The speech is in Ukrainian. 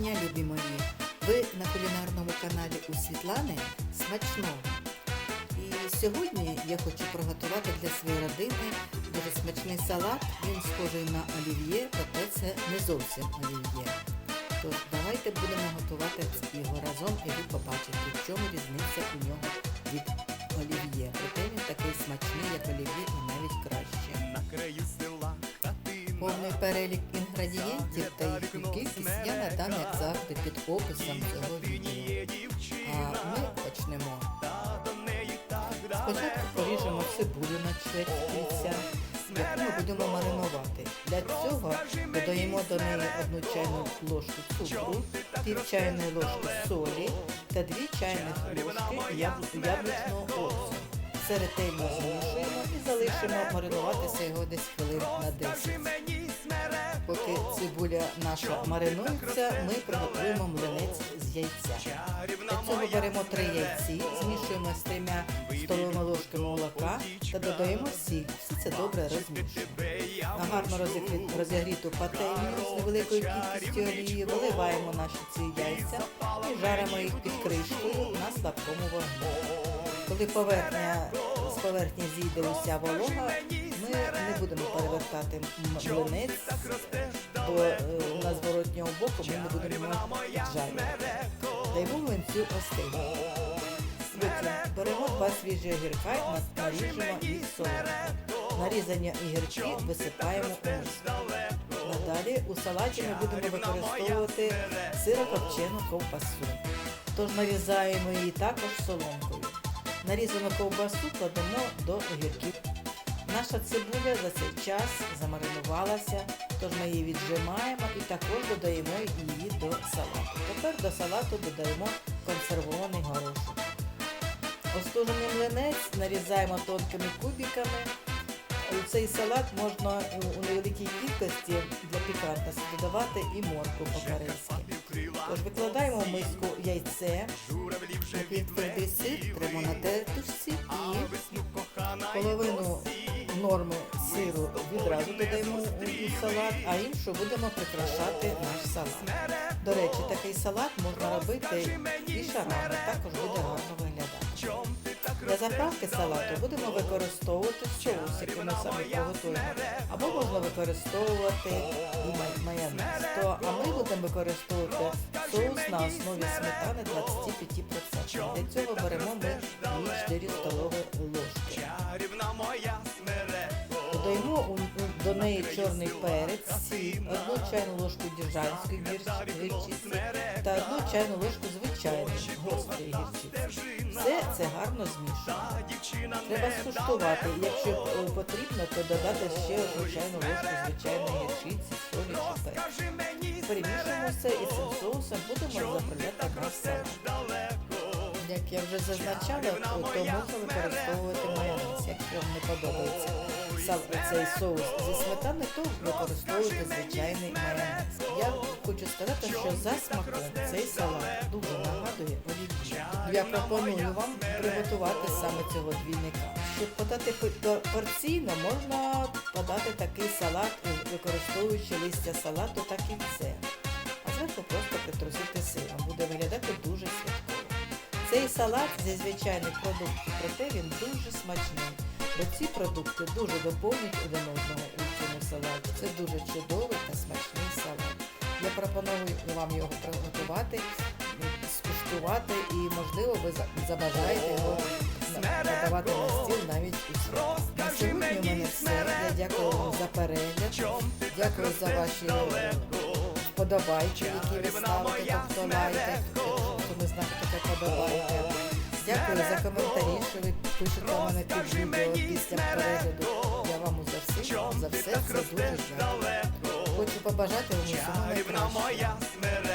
дня, любі мої! Ви на кулінарному каналі у Світлани смачного. І сьогодні я хочу приготувати для своєї родини дуже смачний салат. Він схожий на олів'є, проте це не зовсім олів'є. Тож давайте будемо готувати його разом і ви побачите, в чому різниця у нього від олів'є. Проте він такий смачний, як олів'є, і навіть краще. На краю села. Повний перелік інгредієнтів та їхню кількість я надам, як завжди, під описом цього відео. А ми почнемо. Спочатку поріжемо цибулю на чверть кільця, яку ми будемо маринувати. Для цього додаємо до неї одну чайну ложку цукру, пів чайної ложки солі та дві чайних ложки яб- яблучного оцту. Все ретельно змішуємо і залишимо маринуватися його десь хвилин на 10. Поки цибуля наша маринується, ми приготуємо млинець з яйця. Для цього беремо три яйці, змішуємо з трьома столовими ложками молока та додаємо сіль. Все це добре розмішуємо. На гарно розігрі- розігріту пательню з невеликою кількістю олії виливаємо наші ці яйця і жаримо їх під кришкою на слабкому вогні. Коли поверхня поверхні зійде уся волога, ми не будемо перевертати млинець, бо е, на зворотнього боку ми не будемо піджарювати. Даємо млинцю. Потім беремо два свіжі огірка і наріжемо їх солоно. Нарізані огірки висипаємо у. Надалі у салаті ми будемо використовувати сирокопчену ковбасу. Тож нарізаємо її також соломкою. Нарізану ковбасу кладемо до огірків. Наша цибуля за цей час замаринувалася, тож ми її віджимаємо і також додаємо її до салату. Тепер до салату додаємо консервований горошок. Остужений млинець нарізаємо тонкими кубиками. У цей салат можна у невеликій кількості для пікантності додавати і моркву по-корейськи. Тож викладаємо в миску яйце, напівтвердий сир, тримо на тертушці і половину норми сиру відразу додаємо у салат, а іншу будемо прикрашати наш салат. До речі, такий салат можна робити і шарами, також буде гарно виглядати. Для заправки салату будемо використовувати соус, який ми саме приготуємо, або можна використовувати майонез. То, а ми будемо використовувати соус на основі сметани 25%. Для цього беремо ми 4 столові ложки. Додаємо у- до неї чорний перець, сіль, одну чайну ложку діжанської гірч- гірчиці та одну чайну ложку звичайної гострої гірчиці. Все це гарно змішуємо. Треба скуштувати. Якщо е, потрібно, то додати ще одну чайну ложку звичайної гірчиці, солі чи перцю. Перемішуємо все і цим соусом будемо заправляти наш салат. Як я вже зазначала, то можна використовувати майонез, якщо вам не подобається сал- цей соус зі сметани, то використовуйте звичайний майонез. Я хочу сказати, що за смаком цей салат дуже нагадує олів'є. Я пропоную вам приготувати саме цього двійника. Щоб подати порційно, можна подати такий салат, використовуючи листя салату та кільце. А зверху просто притрусити сиром. Буде виглядати дуже святково. Цей салат зі звичайних продуктів, проте він дуже смачний. Бо ці продукти дуже доповнюють один одного у цьому салаті. Це дуже чудовий та смачний салат. Я пропоную вам його приготувати, скуштувати і, можливо, ви забажаєте його на- подавати на стіл навіть у свят. На сьогодні у мене все. Я дякую вам за перегляд. Дякую за ваші е, вподобайки, які ви ставите, тобто лайки, хто не знає, хто подобаєте. Дякую за коментарі, що ви пишете мене під відео після перегляду. Я вам за все, за все це дуже жаль. Хочу побажати вам усього найкращого.